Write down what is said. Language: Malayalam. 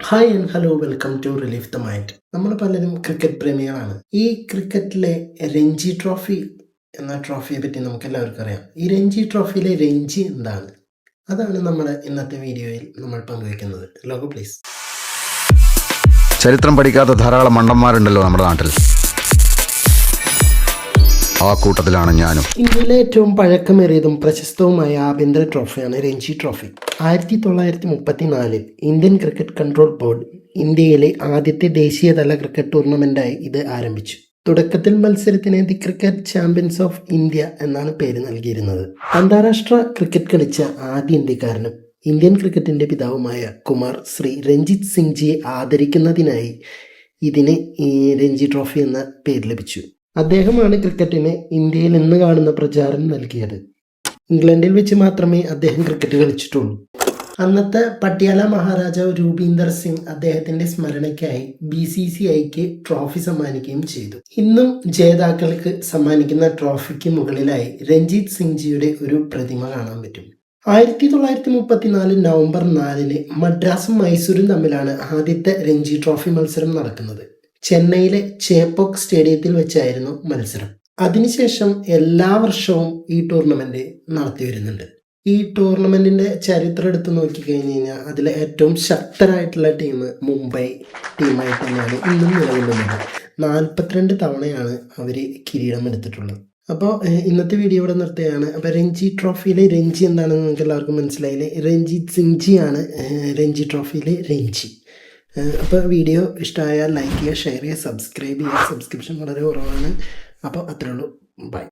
Hi and hello welcome to relief the mind നമ്മൾ പലരും ക്രിക്കറ്റ് പ്രേമികളാണ്. ഈ ക്രിക്കറ്റിലെ രഞ്ജി ട്രോഫി എന്ന ട്രോഫിയെ പറ്റി നമുക്ക് എല്ലാവർക്കും അറിയാം. ഈ രഞ്ജി ട്രോഫിയിലെ രഞ്ജി എന്താണ്? അതാണ് നമ്മൾ ഇന്നത്തെ വീഡിയോയിൽ നമ്മൾ പങ്കുവയ്ക്കുന്നത്. ലോഗോ പ്ലീസ് ചരിത്രം പഠിക്കാത്ത ധാരാളം മണ്ടന്മാരുണ്ടല്ലോ നമ്മുടെ നാട്ടിൽ. ആ കൂട്ടത്തിലാണ് ഞാനും. ഇന്ത്യയിലെ ഏറ്റവും പഴക്കമേറിയതും പ്രശസ്തവുമായ ആഭ്യന്തര ട്രോഫിയാണ് രഞ്ജി ട്രോഫി. ആയിരത്തി തൊള്ളായിരത്തി മുപ്പത്തി നാലിൽ ഇന്ത്യൻ ക്രിക്കറ്റ് കൺട്രോൾ ബോർഡ് ഇന്ത്യയിലെ ആദ്യത്തെ ദേശീയതല ക്രിക്കറ്റ് ടൂർണമെന്റായി ഇത് ആരംഭിച്ചു. തുടക്കത്തിൽ മത്സരത്തിന് the cricket champions of India എന്നാണ് പേര് നൽകിയിരുന്നത്. അന്താരാഷ്ട്ര ക്രിക്കറ്റ് കളിച്ച ആദ്യ ഇന്ത്യക്കാരനും ഇന്ത്യൻ ക്രിക്കറ്റിന്റെ പിതാവുമായ കുമാർ ശ്രീ രഞ്ജിത് സിംഗ്ജിയെ ആദരിക്കുന്നതിനായി ഇതിന് രഞ്ജി ട്രോഫി എന്ന പേര് ലഭിച്ചു. അദ്ദേഹമാണ് ക്രിക്കറ്റിന് ഇന്ത്യയിൽ ഇന്ന് കാണുന്ന പ്രചാരം നൽകിയത്. ഇംഗ്ലണ്ടിൽ വെച്ച് മാത്രമേ അദ്ദേഹം ക്രിക്കറ്റ് കളിച്ചിട്ടുള്ളൂ. അന്നത്തെ പട്യാല മഹാരാജാവ് രൂപീന്ദർ സിംഗ് അദ്ദേഹത്തിന്റെ സ്മരണയ്ക്കായി ബി സി സി ഐക്ക് ട്രോഫി സമ്മാനിക്കുകയും ചെയ്തു. ഇന്നും ജേതാക്കൾക്ക് സമ്മാനിക്കുന്ന ട്രോഫിക്ക് മുകളിലായി രഞ്ജിത് സിംഗ് ജിയുടെ ഒരു പ്രതിമ കാണാൻ പറ്റും. ആയിരത്തി തൊള്ളായിരത്തി മുപ്പത്തിനാല് നവംബർ നാലിന് മദ്രാസും മൈസൂരും തമ്മിലാണ് ആദ്യത്തെ രഞ്ജി ട്രോഫി മത്സരം നടക്കുന്നത്. ചെന്നൈയിലെ ചേപ്പോക്ക് സ്റ്റേഡിയത്തിൽ വെച്ചായിരുന്നു മത്സരം. അതിനുശേഷം എല്ലാ വർഷവും ഈ ടൂർണമെന്റ് നടത്തി വരുന്നുണ്ട്. ഈ ടൂർണമെന്റിന്റെ ചരിത്രം എടുത്ത് നോക്കിക്കഴിഞ്ഞ് കഴിഞ്ഞാൽ അതിലെ ഏറ്റവും ശക്തരായിട്ടുള്ള ടീം മുംബൈ ടീമായിട്ട് തന്നെയാണ് ഇന്നും നിലകൊള്ളുന്നത്. നാൽപ്പത്തിരണ്ട് തവണയാണ് അവർ കിരീടം എടുത്തിട്ടുള്ളത്. അപ്പോൾ ഇന്നത്തെ വീഡിയോ ഇവിടെ നിർത്തുകയാണ്. അപ്പോൾ രഞ്ജി ട്രോഫിയിലെ രഞ്ജി എന്താണെന്ന് നിങ്ങൾക്ക് എല്ലാവർക്കും മനസ്സിലായില്ലേ? രഞ്ജിത്ത് സിംഗ്ജിയാണ് രഞ്ജി ട്രോഫിയിലെ രഞ്ജി. അപ്പോൾ വീഡിയോ ഇഷ്ടമായാൽ ലൈക്ക് ചെയ്യുക ഷെയർ ചെയ്യുക സബ്സ്ക്രൈബ് ചെയ്യുക. സബ്സ്ക്രിപ്ഷൻ വളരെ കുറവാണ്. അപ്പോൾ അത്രേ ഉള്ളൂ. ബൈ